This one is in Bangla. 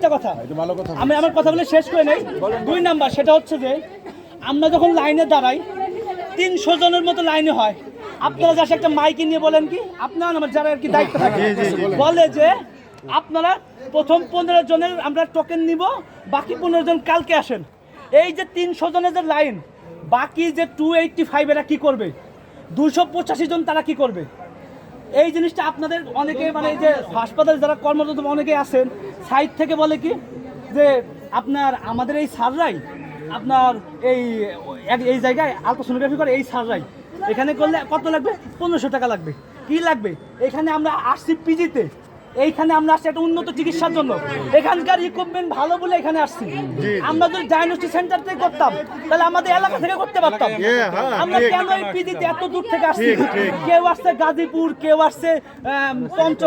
একটা কথা। আমি আমার কথা বলে শেষ করে নেই। দুই নাম্বার সেটা হচ্ছে যে আমরা যখন লাইনে দাঁড়াই তিনশো জনের মতো লাইনে হয়। আপনারা যাচ্ছে একটা মাইকে নিয়ে বলেন কি আপনারা আমার যারা আর কি দায়িত্ব থাকে বলে যে আপনারা প্রথম পনেরো জনের আমরা টোকেন নিব বাকি পনেরো জন কালকে আসেন। এই যে তিনশো জনের যে লাইন বাকি যে টু এইটটি ফাইভ এরা কী করবে? দুশো পঁচাশি জন তারা কি করবে? এই জিনিসটা আপনাদের অনেকে মানে এই যে হাসপাতালে যারা কর্মরত অনেকে আছেন সাইড থেকে বলে কি? যে আপনার আমাদের এই সাররাই আপনার এই এই জায়গায় আলট্রাসোনোগ্রাফি করে এই সাররাই। এখানে করলে কত লাগবে? পনেরোশো টাকা লাগবে। কি লাগবে? এখানে আমরা আসছি পিজিতে। এইখানে আমরা আসছি একটা উন্নত চিকিৎসার জন্য। এখানকার ইকুইপমেন্ট ভালো বলে এখানে আসছি। আমরা যদি ডায়াগনস্টিক সেন্টার থেকে করতাম তাহলে আমাদের এলাকা থেকে করতে পারতাম। হ্যাঁ, হ্যাঁ, আমরা। কেন এই পিজিতে এত দূর থেকে আসছি? কেউ আসছে গাজীপুর কেউ আসছে পঞ্চ